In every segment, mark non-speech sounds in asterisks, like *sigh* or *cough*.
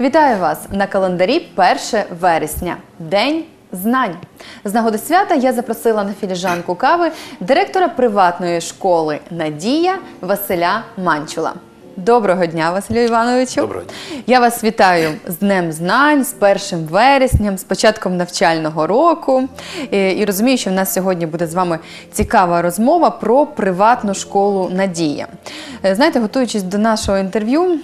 Вітаю вас на календарі 1 вересня, День знань. З нагоди свята я запросила на філіжанку кави директора приватної школи Надія Василя Манчула. Доброго дня, Василю Івановичу. Доброго дня. Я вас вітаю з Днем знань, з 1 вересням, з початком навчального року. І, розумію, що в нас сьогодні буде з вами цікава розмова про приватну школу Надія. Е, Знаєте, готуючись до нашого інтерв'ю,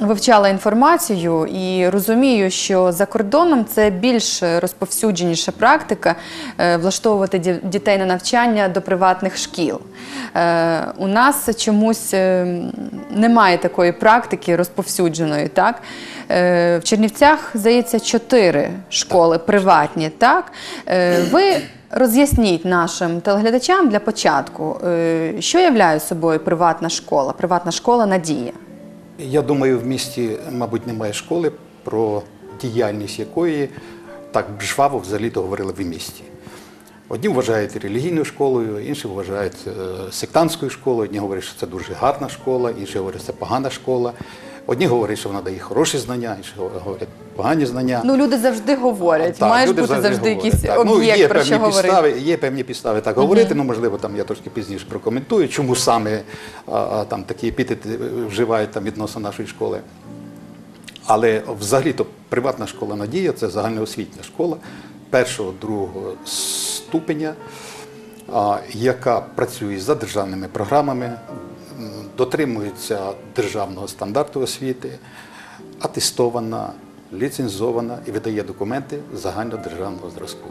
вивчала інформацію і розумію, що за кордоном це більш розповсюдженіша практика е, влаштовувати дітей на навчання до приватних шкіл. Е, У нас чомусь е, немає такої практики розповсюдженої. Так? В Чернівцях, здається, чотири школи приватні. Так? Ви роз'ясніть нашим телеглядачам для початку, що являє собою приватна школа, приватна школа Надія. Я думаю, в місті, мабуть, немає школи, про діяльність якої так жваво взагалі-то говорили в місті. Одні вважають релігійною школою, інші вважають е, сектантською школою, одні говорять, що це дуже гарна школа, інші говорять, що це погана школа. Одні говорять, що вона дає хороші знання, інші говорять погані знання. Ну, люди завжди говорять, Так, має люди бути завжди, говорять, якийсь об'єкт, ну, є про певні що говорити. підстави, Є певні підстави так говорити, ну можливо, там я трошки пізніше прокоментую, чому саме а, а, там такі епітети вживають там відносно нашої школи. Але взагалі-то приватна школа Надія це загальноосвітня школа першого, другого ступеня, а, яка працює за державними програмами, дотримується державного стандарту освіти, атестована, ліцензована і видає документи загальнодержавного зразку.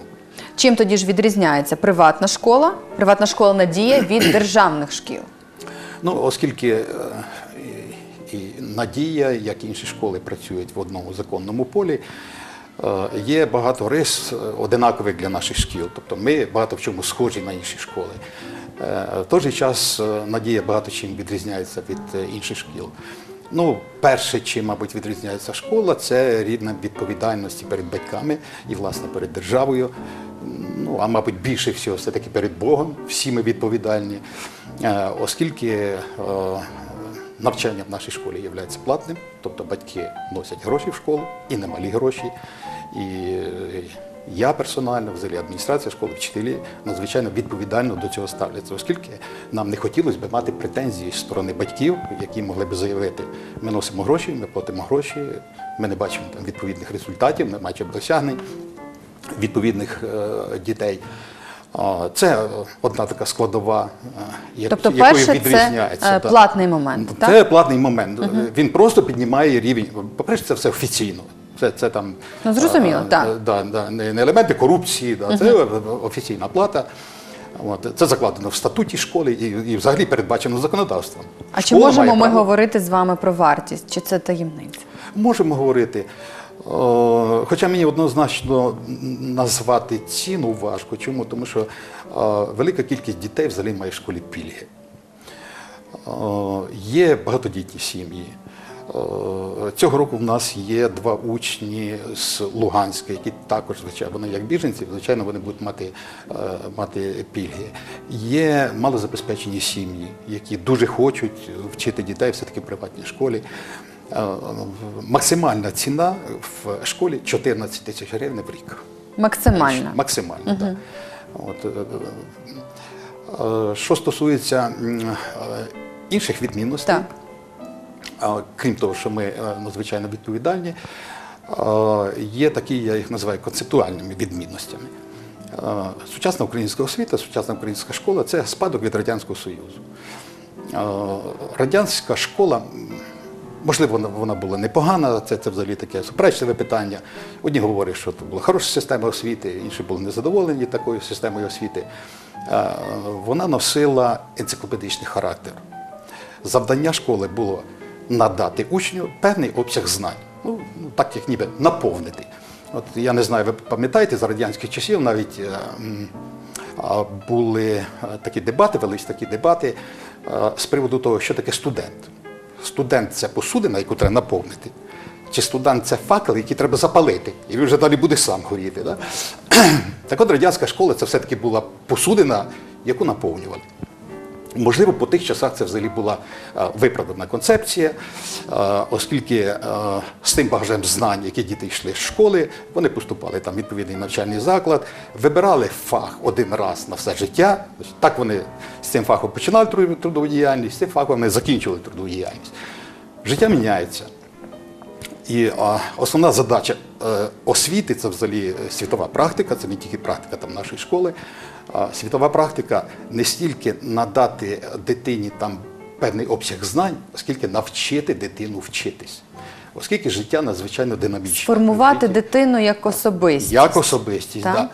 Чим тоді ж відрізняється приватна школа, приватна школа Надія від державних шкіл? Ну, оскільки е, і, Надія, як і інші школи, працюють в одному законному полі, е, є багато рис е, одинакових для наших шкіл. Тобто ми багато в чому схожі на інші школи. Е, В той же час е, Надія багато чим відрізняється від е, інших шкіл. Ну, перше, чим, мабуть, відрізняється школа, це рівня відповідальності перед батьками і, власне, перед державою. Ну, а мабуть, більше всього все-таки перед Богом. Всі ми відповідальні, оскільки навчання в нашій школі є платним, тобто батьки носять гроші в школу і немалі гроші. І я персонально, взагалі адміністрація школи, вчителі надзвичайно відповідально до цього ставляться, оскільки нам не хотілося б мати претензії з сторони батьків, які могли б заявити, ми носимо гроші, ми платимо гроші, ми не бачимо там відповідних результатів, не бачимо досягнень відповідних е, дітей. Це одна така складова, е, Тобто, якою перше, відрізняється. е, да. платний момент, так? Це платний момент. Він просто піднімає рівень. По-перше, це все офіційно. Це, це там Ну, зрозуміло, а, так. Да, да, не, не елементи корупції, да, це офіційна плата. От, це закладено в статуті школи і, і взагалі передбачено законодавством. А чи можемо ми право- говорити з вами про вартість? Чи це таємниця? Можемо говорити. О, Хоча мені однозначно назвати ціну важко. Чому? Тому що о, велика кількість дітей взагалі має в школі пільги. О, Є багатодітні сім'ї. О, Цього року в нас є два учні з Луганська, які також, звичайно, вони як біженці, звичайно, вони будуть мати, е, мати пільги. Є малозабезпечені сім'ї, які дуже хочуть вчити дітей все-таки в приватній школі. Е, Максимальна ціна в школі 14 тисяч гривень в рік. Максимальна. Максимально, так. От, е, е, що стосується е, інших відмінностей, Так. Крім того, що ми е, надзвичайно відповідальні, е, є такі, я їх називаю концептуальними відмінностями. Е, Сучасна українська освіта, сучасна українська школа це спадок від Радянського Союзу. Радянська школа, можливо, вона, була непогана, це, це взагалі таке суперечливе питання. Одні говорять, що це була хороша система освіти, інші були незадоволені такою системою освіти. Вона носила енциклопедичний характер. Завдання школи було надати учню певний обсяг знань, ну, ну, так як ніби наповнити. От я не знаю, ви пам'ятаєте, за радянських часів навіть е, а, були е, такі дебати, велись такі дебати е, з приводу того, що таке студент. Студент це посудина, яку треба наповнити. Чи студент це факел, який треба запалити, і він вже далі буде сам горіти. Да? *clears throat* так от радянська школа це все-таки була посудина, яку наповнювали. Можливо, по тих часах це взагалі була е, виправдана концепція, е, оскільки е, з тим багажем знань, які діти йшли з школи, вони поступали там в відповідний навчальний заклад, вибирали фах один раз на все життя. Так вони з цим фахом починали трудову діяльність, з цим фахом вони закінчували трудову діяльність. Життя міняється. І а, основна задача е, освіти це взагалі е, світова практика, це не тільки практика там, нашої школи. А, світова практика не стільки надати дитині там певний обсяг знань, оскільки навчити дитину вчитись. Оскільки життя надзвичайно динамічне. Формувати дитину як особистість. як особистість. Так. Да.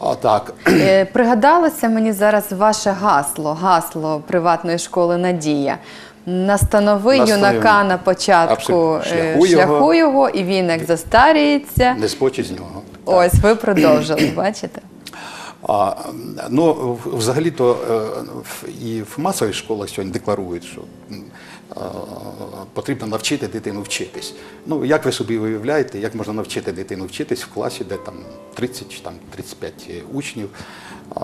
А, так. Е, Пригадалося мені зараз ваше гасло, гасло приватної школи Надія. Настанови юнака на початку е, Шляху шляху, його. його, і він як застаріється. Не спочить з нього. Так. Ось ви продовжили, бачите? *clears throat* А, ну, взагалі-то е, і в масових школах сьогодні декларують, що потрібно навчити дитину вчитись. Ну, як ви собі уявляєте, як можна навчити дитину вчитись в класі, де там 30 чи там 35 учнів, е,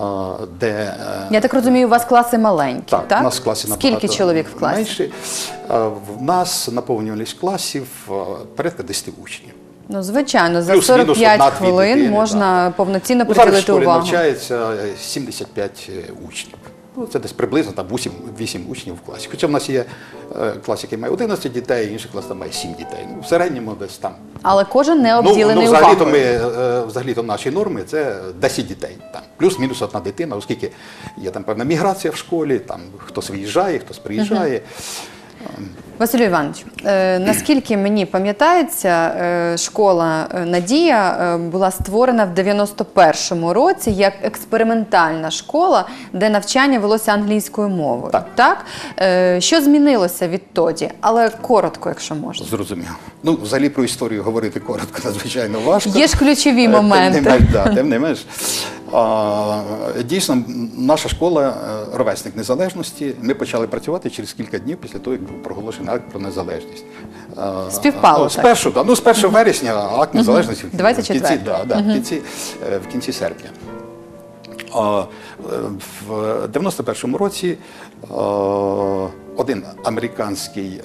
де е, Я так розумію, у вас класи маленькі, так? так, у нас в класі Скільки чоловік в класі? Менше. Е, В нас наповнюваність класів е, порядка 10 учнів. Ну, звичайно, за Плюс-мінус 45 хвилин дитини, можна повноцінно Ну, зараз в приділити школі увагу. навчається е, 75 учнів. Ну, це десь приблизно там 8, 8 учнів в класі. Хоча в нас є е, клас, який має 11 дітей, інший клас там має 7 дітей. Ну, в середньому десь там. Але кожен не Ну, обділений ну, взагалі-то, ми, е, взагалі-то наші норми це 10 дітей. Там, плюс-мінус одна дитина, оскільки є там певна міграція в школі, там хтось виїжджає, хтось приїжджає. Василю Івановичу, е, наскільки мені пам'ятається, е, школа е, Надія була створена в 91-му році як експериментальна школа, де навчання велося англійською мовою. Так. Е, Що змінилося відтоді? Але коротко, якщо можна. Зрозуміло. Ну, взагалі про історію говорити коротко, надзвичайно важко. Є ж ключові Е, Тим не моменти. менш, да, тим не менш. Дійсно, наша школа е, ровесник незалежності. Ми почали працювати через кілька днів після того, як був проголошений акт про незалежність. Співпало, ну, з так? першу, да, ну, з 1 вересня акт незалежності в- в кінці, да, да, в кінці, е, в кінці серпня. Е, В 91-му році один американський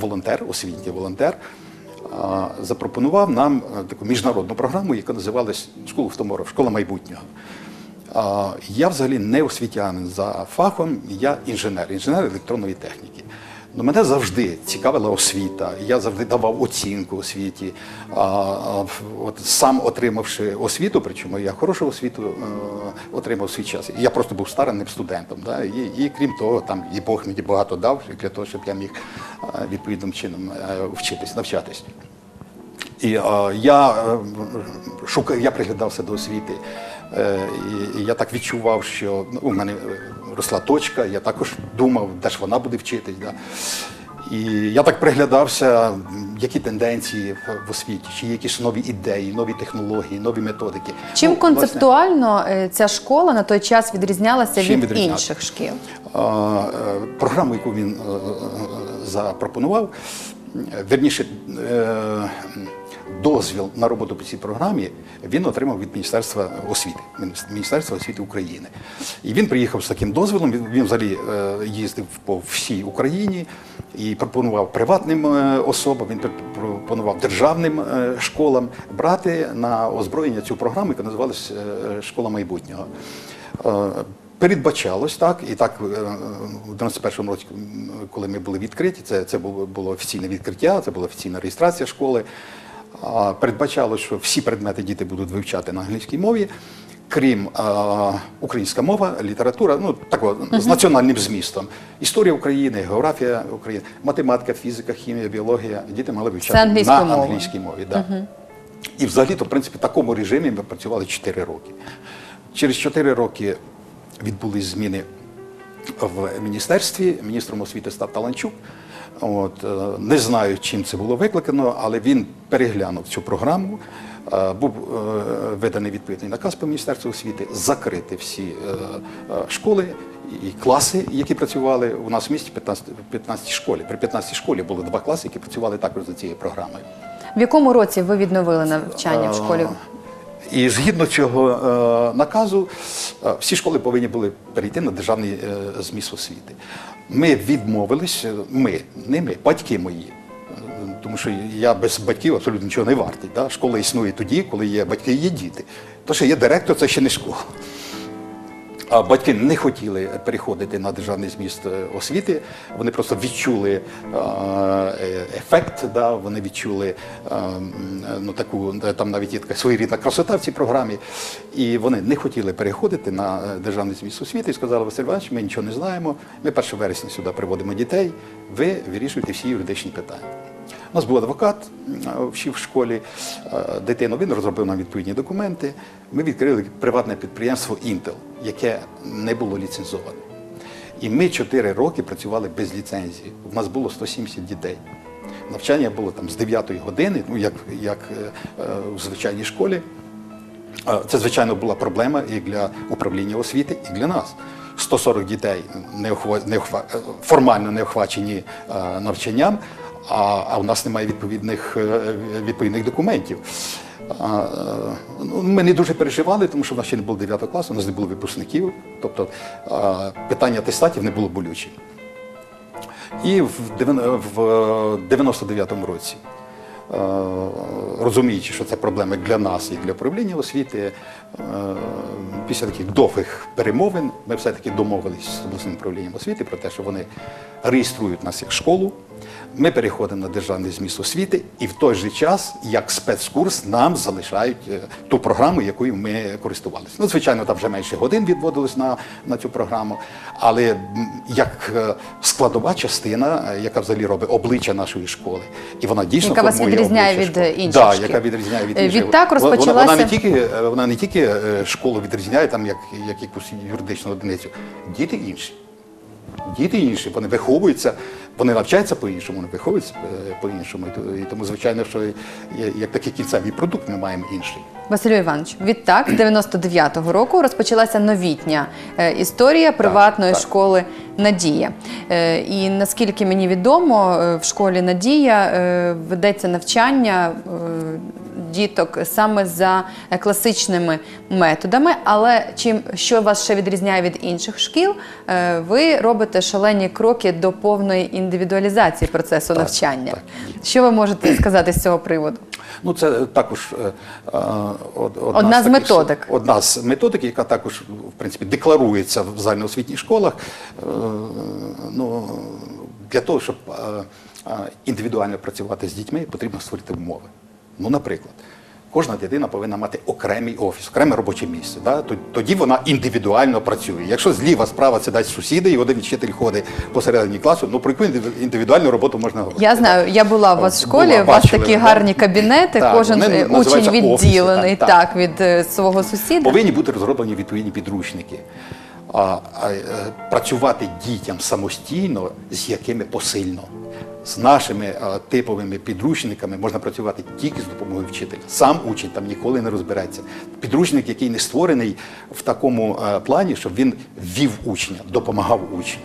волонтер, освітній волонтер, запропонував нам е, таку міжнародну програму, яка називалась School of Tomorrow, школа майбутнього. Я взагалі не освітянин за фахом, я інженер, інженер електронної техніки. Ну, мене завжди цікавила освіта. Я завжди давав оцінку освіті. А, а, от сам отримавши освіту, причому я хорошу освіту е, отримав свій час. Я просто був старанним студентом. Да? І, і крім того, там і Бог мені багато дав для того, щоб я міг е, відповідним чином е, вчитись, навчатись. І е, я шукав, я приглядався до освіти. Е, і, і я так відчував, що ну, у мене росла точка, я також думав, де ж вона буде вчитись. Да? І я так приглядався, які тенденції в- освіті, чи є якісь нові ідеї, нові технології, нові методики. Чим Ну, концептуально е, ця школа на той час відрізнялася від відрізнялася? інших шкіл? А, е, Програму, яку він е, е, запропонував, верніше, дозвіл на роботу по цій програмі він отримав від Міністерства освіти, Міністерства освіти України. І він приїхав з таким дозволом. Він, взагалі е, їздив по всій Україні і пропонував приватним е, особам, він пропонував державним е, школам брати на озброєння цю програму, яка називалась е, Школа майбутнього. Передбачалось так, і так у 91-му році, коли ми були відкриті, це, це було офіційне відкриття, це була офіційна реєстрація школи. А, що всі предмети діти будуть вивчати на англійській мові, крім а, українська мова, література, ну такого з національним змістом. Історія України, географія України, математика, фізика, хімія, біологія. Діти мали вивчати Це на англійській мові. Да. І взагалі-то, в принципі, в такому режимі ми працювали 4 роки. Через 4 роки відбулись зміни в міністерстві. Міністром освіти став Таланчук. От, е, не знаю, чим це було викликано, але він переглянув цю програму. Е, Був е, виданий відповідний наказ по Міністерству освіти закрити всі школи і класи, які працювали у нас в місті 15, 15 школі. При 15 школі було два класи, які працювали також за цією програмою. В якому році ви відновили навчання в школі? І згідно цього е, наказу, е, всі школи повинні були перейти на державний е, зміст освіти. Ми відмовились, ми, не ми, батьки мої. Тому що я без батьків абсолютно нічого не вартий. Школа існує тоді, коли є батьки і є діти. То, що є директор, це ще не школа. А батьки не хотіли переходити на державний зміст е, освіти. Вони просто відчули е, е, ефект, да, вони відчули ну, таку, там навіть є така своєрідна красота в цій програмі. І вони не хотіли переходити на державний зміст освіти і сказали, Василь Іванович, ми нічого не знаємо. Ми 1 вересня сюди приводимо дітей, ви вирішуєте всі юридичні питання. У нас був адвокат вчив в школі е, дитину. Він розробив нам відповідні документи. Ми відкрили приватне підприємство Intel, яке не було ліцензоване. І ми 4 роки працювали без ліцензії. У нас було 170 дітей. Навчання було там з 9 години, ну як, як е, е, в звичайній школі. Е, Це, звичайно, була проблема і для управління освіти, і для нас. 140 дітей не охва- не охва- е, формально не охвачені е, навчанням, а, а у нас немає відповідних, е, відповідних документів. А, е, ну, Ми не дуже переживали, тому що в нас ще не було 9 класу, у нас не було випускників, тобто е, питання атестатів не було болючим. І в дев'ян- в 99-му році, е, розуміючи, що це проблема для нас і для управління освіти, е, після таких довгих перемовин ми все-таки домовились з обласним управлінням освіти про те, що вони реєструють нас як школу. Ми переходимо на державний зміст освіти, і в той же час, як спецкурс, нам залишають е, ту програму, якою ми користувалися. Ну, звичайно, там вже менше годин відводилось на, на цю програму, але як е, складова частина, е, яка взагалі робить обличчя нашої школи, і вона дійсно Яка вас відрізняє від, школи. інших да, шкіл. яка відрізняє від інших. відтак Вона- Вона, не тільки вона не тільки школу відрізняє там як, як якусь юридичну одиницю, діти інші. Діти інші, вони виховуються, вони навчаються по-іншому, вони виховуються по-іншому. І тому, звичайно, що як такий кінцевий продукт ми маємо інший. Василю Іванович, відтак, з 99-го року розпочалася новітня е, історія приватної так. школи Надія. Е, І наскільки мені відомо, е, в школі Надія ведеться навчання діток саме за класичними методами. Але чим що вас ще відрізняє від інших шкіл, ви робите шалені кроки до повної індивідуалізації процесу навчання. так, Що ви можете сказати з цього приводу? Ну, це також е, од- одна, Одна з таких- методик. Одна з методик, яка також в принципі декларується в загальноосвітніх школах. Е, Ну, для того, щоб е, індивідуально працювати з дітьми, потрібно створити умови. Ну, наприклад. Кожна дитина повинна мати окремий офіс, окреме робоче місце. Да? Тоді вона індивідуально працює. Якщо зліва, справа сидять сусіди, і один вчитель ходить посередині класу, ну про яку індивідуальну роботу можна говорити? Я знаю, я була у вас в школі, Була, у вас бачили, такі да? гарні кабінети, Так, кожен учень офіси, відділений так, так, так. від е, свого сусіда. Повинні бути розроблені відповідні підручники. А, а е, працювати дітям самостійно, з якими посильно. З нашими е, типовими підручниками можна працювати тільки з допомогою вчителя. Сам учень там ніколи не розбереться. Підручник, який не створений в такому е, плані, щоб він вів учня, допомагав учню.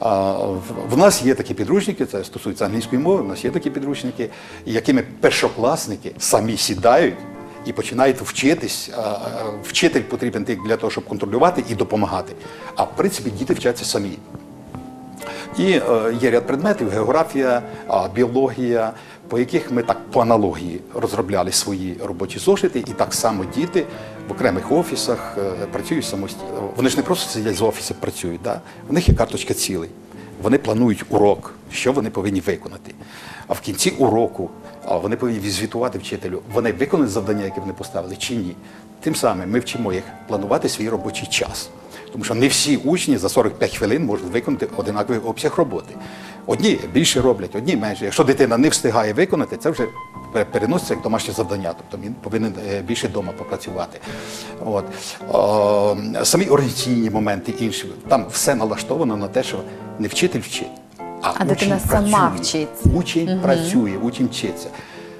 В- нас є такі підручники, це стосується англійської мови. У нас є такі підручники, якими першокласники самі сідають і починають вчитись. А, Вчитель потрібен для того, щоб контролювати і допомагати. А в принципі діти вчаться самі. І е, є ряд предметів: географія, біологія, по яких ми так по аналогії розробляли свої робочі зошити, і так само діти в окремих офісах е, працюють самостійно. Вони ж не просто сидять з офісу, працюють. Да? У них є карточка цілей. Вони планують урок, що вони повинні виконати. А в кінці уроку вони повинні відзвітувати вчителю, вони виконали завдання, яке вони поставили, чи ні. Тим самим ми вчимо їх планувати свій робочий час. Тому що не всі учні за 45 хвилин можуть виконати одинаковий обсяг роботи. Одні більше роблять, одні менше. Якщо дитина не встигає виконати, це вже переноситься як домашнє завдання, тобто він повинен е, більше вдома попрацювати. От. О, самі організаційні моменти інші, там все налаштовано на те, що не вчитель вчить, а, А дитина сама вчиться. Учень працює, учень вчиться.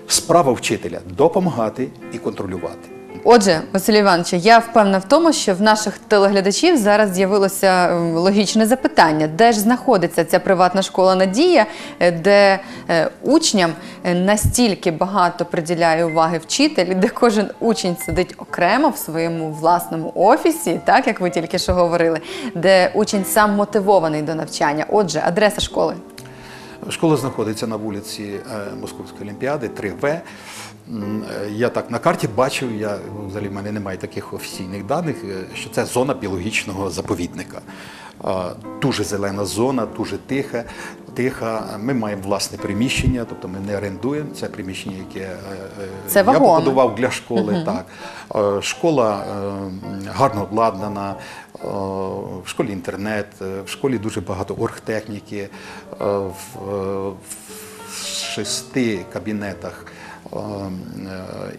Справа вчителя допомагати і контролювати. Отже, Василь Іванович, я впевнена в тому, що в наших телеглядачів зараз з'явилося ем, логічне запитання, де ж знаходиться ця приватна школа Надія, е, де е, учням е, настільки багато приділяє уваги вчитель, де кожен учень сидить окремо в своєму власному офісі, так як ви тільки що говорили, де учень сам мотивований до навчання. Отже, адреса школи. Школа знаходиться на вулиці Московської олімпіади, 3В. Е, Я так на карті бачив, я взагалі в мене немає таких офіційних даних, е, що це зона біологічного заповідника. Дуже зелена зона, дуже тиха. тиха. Ми маємо власне приміщення, тобто ми не орендуємо це приміщення, яке е, Це я вагоно. побудував для школи. Так. Е, Школа гарно обладнана, в школі інтернет, в школі дуже багато оргтехніки, в, шести кабінетах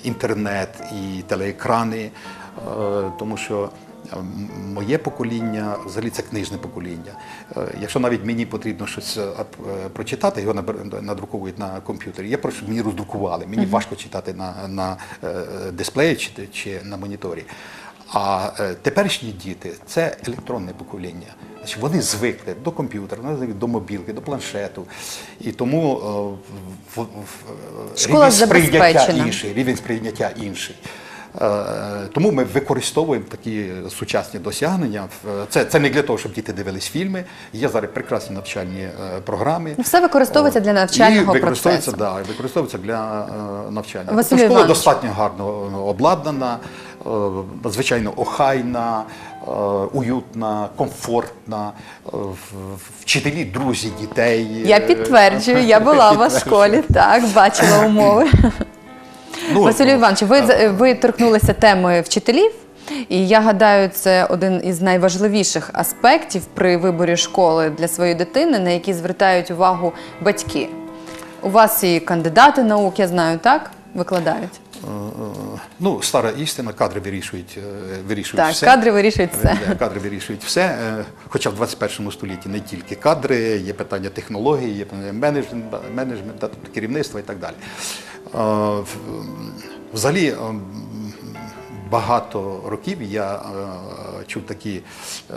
інтернет і телеекрани, е, тому що Моє покоління, взагалі це книжне покоління. Е, Якщо навіть мені потрібно щось е, е, прочитати, його надруковують на комп'ютері. Я прошу, мені роздрукували. Мені важко читати на, на е, дисплеї чи, чи на моніторі. А е, теперішні діти це електронне покоління. Значить, вони звикли до комп'ютера, вони звикли до мобілки, до планшету. І тому е, в, в, в- Школа рівень сприйняття забезпечена. інший, рівень сприйняття інший. Е, Тому ми використовуємо такі сучасні досягнення. Це, це не для того, щоб діти дивились фільми. Є зараз прекрасні навчальні е, програми. Ну, все використовується для навчального і використовується, процесу. Да, використовується для е, навчання. Василь школа Іванович. достатньо гарно обладнана, е, надзвичайно охайна, е, уютна, комфортна. е, Вчителі, друзі дітей. Я Е, підтверджую, я була у вас в *laughs* школі, так, бачила умови. *laughs* Ну, Василю Івановичу, ви, ви торкнулися теми вчителів, і я гадаю, це один із найважливіших аспектів при виборі школи для своєї дитини, на які звертають увагу батьки. У вас і кандидати наук, я знаю, так? Викладають. Е, е, Ну, стара істина, кадри вирішують, е, вирішують Так, все. кадри вирішують все. Е, Кадри вирішують все. Е, Хоча в 21 столітті не тільки кадри, є питання технології, є питання менеджменту, менеджменту, тобто керівництва і так далі. Е, Взагалі, е, багато років я е, чув такі е,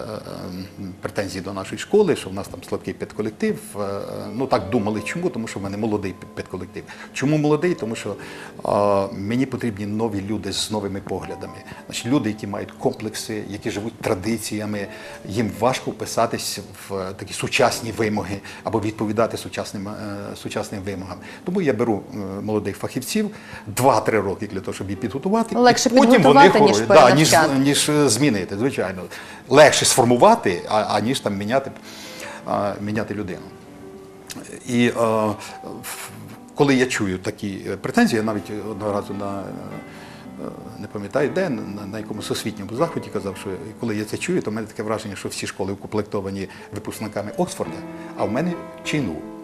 претензії до нашої школи, що в нас там слабкий педколектив. Е, Ну так думали, чому? Тому що в мене молодий педколектив. Чому молодий? Тому що е, мені потрібні нові люди з новими поглядами. Значить, люди, які мають комплекси, які живуть традиціями, їм важко вписатись в такі сучасні вимоги або відповідати сучасним, е, сучасним вимогам. Тому я беру е, молодих фахівців 2-3 роки для того, щоб їх підготувати. Легше і потім підготувати, вони ніж да, ніж, ніж е, змінити, звичайно. Легше сформувати, аніж там міняти, міняти людину. І е, коли я чую такі е, претензії, я навіть одного разу на е, не пам'ятаю де, на, якомусь освітньому заході казав, що коли я це чую, то в мене таке враження, що всі школи укомплектовані випускниками Оксфорда, а в мене ЧНУ.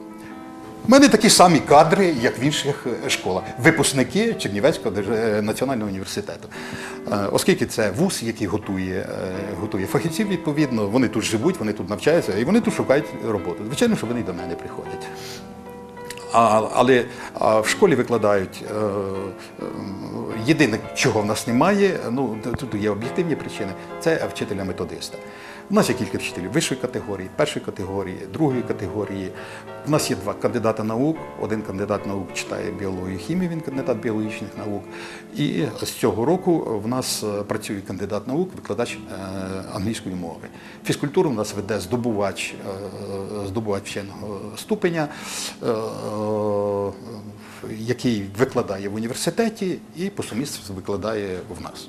У мене такі самі кадри, як в інших е, школах. Випускники Чернівецького е, національного університету. Е, Оскільки це вуз, який готує, готує фахівців, відповідно, вони тут живуть, вони тут навчаються і вони тут шукають роботу. Звичайно, що вони до мене приходять. А, але а, в школі викладають єдине, чого в нас немає, ну тут є об'єктивні причини, це вчителя-методиста. У нас є кілька вчителів вищої категорії, першої категорії, другої категорії. У нас є два кандидата наук. Один кандидат наук читає біологію, хімію, він кандидат біологічних наук. І з цього року в нас е, працює кандидат наук, викладач е, англійської мови. Фізкультуру в нас веде здобувач, е, здобувач вченого ступеня, який викладає в університеті і по сумісництву викладає в нас.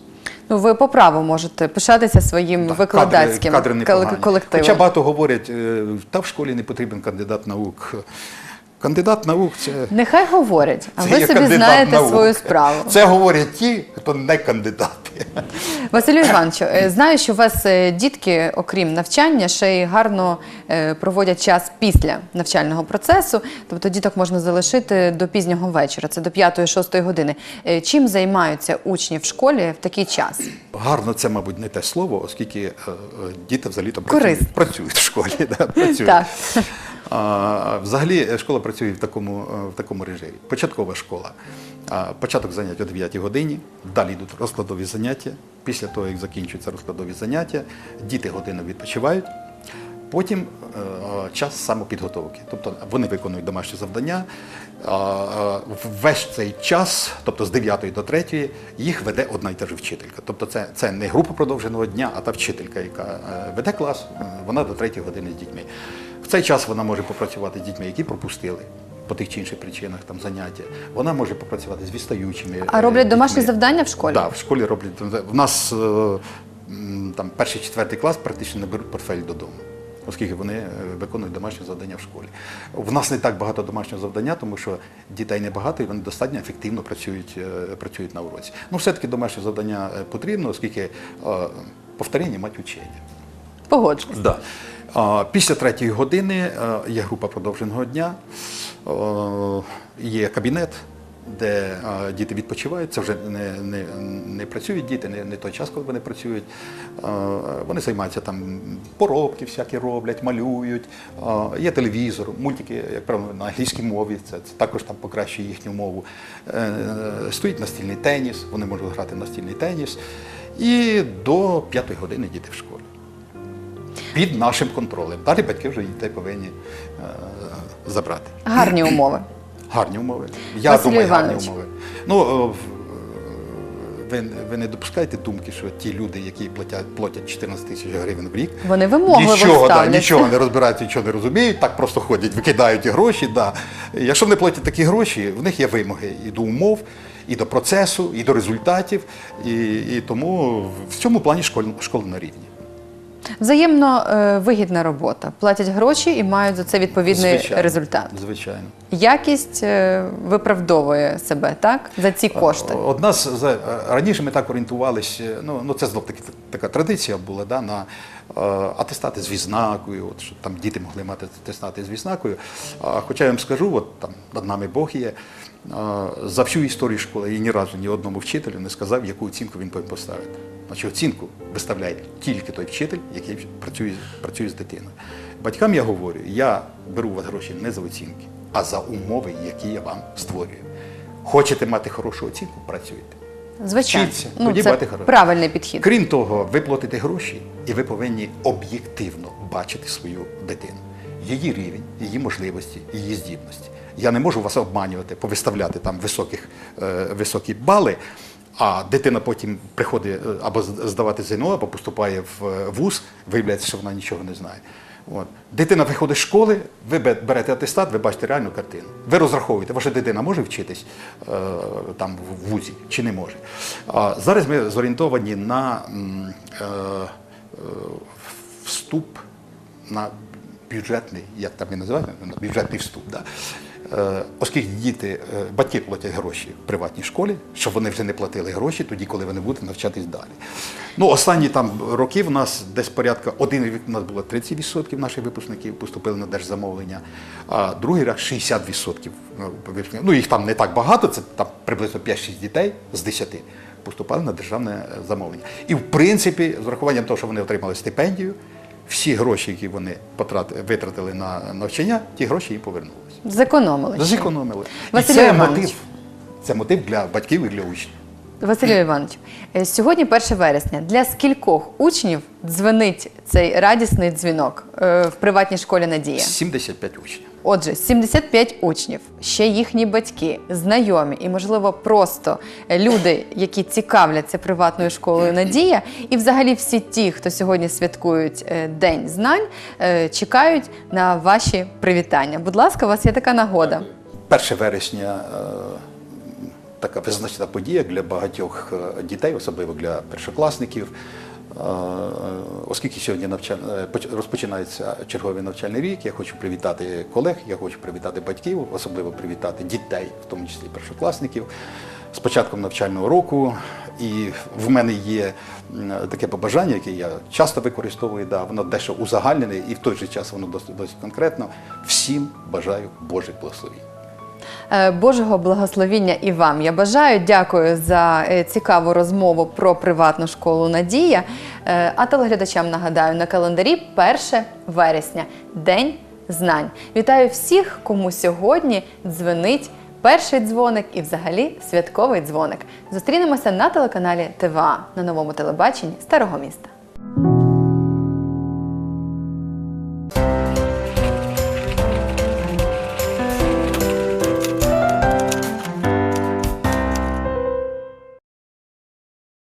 Ну, ви по праву можете пишатися своїм Так, викладацьким кадри, кадри кол- непогані. колективом. Хоча багато говорять, е, та в школі не потрібен кандидат наук. Кандидат наук це. Нехай говорять, а ви собі знаєте наук. свою справу. Це говорять ті, хто не кандидати. Василю Івановичу, е, знаю, що у вас е, дітки, окрім навчання, ще й гарно е, проводять час після навчального процесу. Тобто діток можна залишити до пізнього вечора, це до 5-6 години. Чим займаються учні в школі в такий час? Гарно це, мабуть, не те слово, оскільки діти взагалі там працюють, працюють в школі. Да, працюють. Так. Взагалі е, школа працює в такому, е, в такому режимі. Початкова школа. Початок занять о 9 годині, далі йдуть розкладові заняття. Після того, як закінчуються розкладові заняття, діти годину відпочивають. Потім е, час самопідготовки. Тобто вони виконують домашні завдання. Весь цей час, тобто з 9 до 3, їх веде одна і та ж вчителька. Тобто це, це не група продовженого дня, а та вчителька, яка веде клас, вона до 3 години з дітьми. В цей час вона може попрацювати з дітьми, які пропустили. По тих чи інших причинах там заняття. Вона може попрацювати з відстаючими. А е, роблять домашні дітьми. завдання в школі? Так, в школі роблять. В нас е, там перший, четвертий клас практично не беруть портфель додому, оскільки вони е, виконують домашні завдання в школі. В нас не так багато домашнього завдання, тому що дітей небагато і вони достатньо ефективно працюють, е, працюють на уроці. Ну, все-таки домашнє завдання е, потрібно, оскільки е, повторення мать учення. Погоджуюсь. Да. Після третьої години е, є група продовженого дня, є кабінет, де е, діти відпочивають. Це вже не, не, не працюють діти, не, не той час, коли вони працюють. Е, Вони займаються там поробки всякі роблять, малюють. Є телевізор, мультики, як правило, на англійській мові, це, це також там покращує їхню мову. Стоїть настільний теніс, вони можуть грати в настільний теніс. І до п'ятої години діти в школі під нашим контролем. Далі батьки вже дітей повинні е, забрати. Гарні умови. *clears throat* Гарні умови. Я Василю думаю, гарні умови. Ну, е, ви, ви не допускаєте думки, що ті люди, які платять, платять 14 тисяч гривень в рік, Вони вимогливо нічого, да, ставляться. нічого не розбираються, нічого не розуміють, так просто ходять, викидають ті гроші. Да. Якщо вони платять такі гроші, в них є вимоги і до умов, і до процесу, і до результатів. І, і тому в цьому плані школа, школа на рівні. Взаємно е, вигідна робота. Платять гроші і мають за це відповідний Звичайно, результат. Звичайно. Якість е, виправдовує себе, так? За ці кошти. Одна з раніше ми так орієнтувалися, ну, ну це знов таки така традиція була да, на атестати з відзнакою, от, щоб там діти могли мати атестати з відзнакою. А, хоча я вам скажу, от там над нами Бог є. За всю історію школи я ні разу ні одному вчителю не сказав, яку оцінку він повинен поставити. Значить, оцінку виставляє тільки той вчитель, який працює, працює з дитиною. Батькам я говорю, я беру у вас гроші не за оцінки, а за умови, які я вам створюю. Хочете мати хорошу оцінку, працюйте. Звичайно, Вчіться, ну, тоді це хороше. правильний підхід. Крім того, ви платите гроші, і ви повинні об'єктивно бачити свою дитину, її рівень, її можливості, її здібності. Я не можу вас обманювати, повиставляти там високих, е, високі бали, а дитина потім приходить е, або здавати ЗНО, або поступає в е, вуз, виявляється, що вона нічого не знає. От. Дитина виходить з школи, ви берете атестат, ви бачите реальну картину. Ви розраховуєте, ваша дитина може вчитись е, там в вузі чи не може. А зараз ми зорієнтовані на е, е, вступ на бюджетний, як там він називається, на бюджетний вступ. Да. Е, Оскільки діти, е, батьки платять гроші в приватній школі, щоб вони вже не платили гроші тоді, коли вони будуть навчатись далі. Ну, останні там роки в нас десь порядка один рік у нас було 30% наших випускників поступили на держзамовлення, а другий рік 60% випускників. Ну, їх там не так багато, це там приблизно 5-6 дітей з 10 поступали на державне е, замовлення. І в принципі, з урахуванням того, що вони отримали стипендію, всі гроші, які вони витратили на навчання, ті гроші їм повернулися. Зекономили. Зекономили. І Василю це Івановичу. мотив, це мотив для батьків і для учнів. Василю Івановичу, е, сьогодні 1 вересня. Для скількох учнів дзвонить цей радісний дзвінок е, в приватній школі Надія? 75 учнів. Отже, 75 учнів, ще їхні батьки, знайомі і, можливо, просто люди, які цікавляться приватною школою Надія, і взагалі всі ті, хто сьогодні святкують е, День знань, е, чекають на ваші привітання. Будь ласка, у вас є така нагода. 1 вересня е, така визначна подія для багатьох дітей, особливо для першокласників. Е, Оскільки сьогодні е, розпочинається черговий навчальний рік, я хочу привітати колег, я хочу привітати батьків, особливо привітати дітей, в тому числі першокласників, з початком навчального року. І в мене є таке побажання, яке я часто використовую, да, воно дещо узагальнене, і в той же час воно досить, досить конкретно. Всім бажаю Божих благословень. Е, Божого благословіння і вам. Я бажаю. Дякую за е, цікаву розмову про приватну школу Надія. Е, А телеглядачам нагадаю, на календарі 1 вересня День знань. Вітаю всіх, кому сьогодні дзвонить перший дзвоник і взагалі святковий дзвоник. Зустрінемося на телеканалі ТВА на новому телебаченні Старого міста.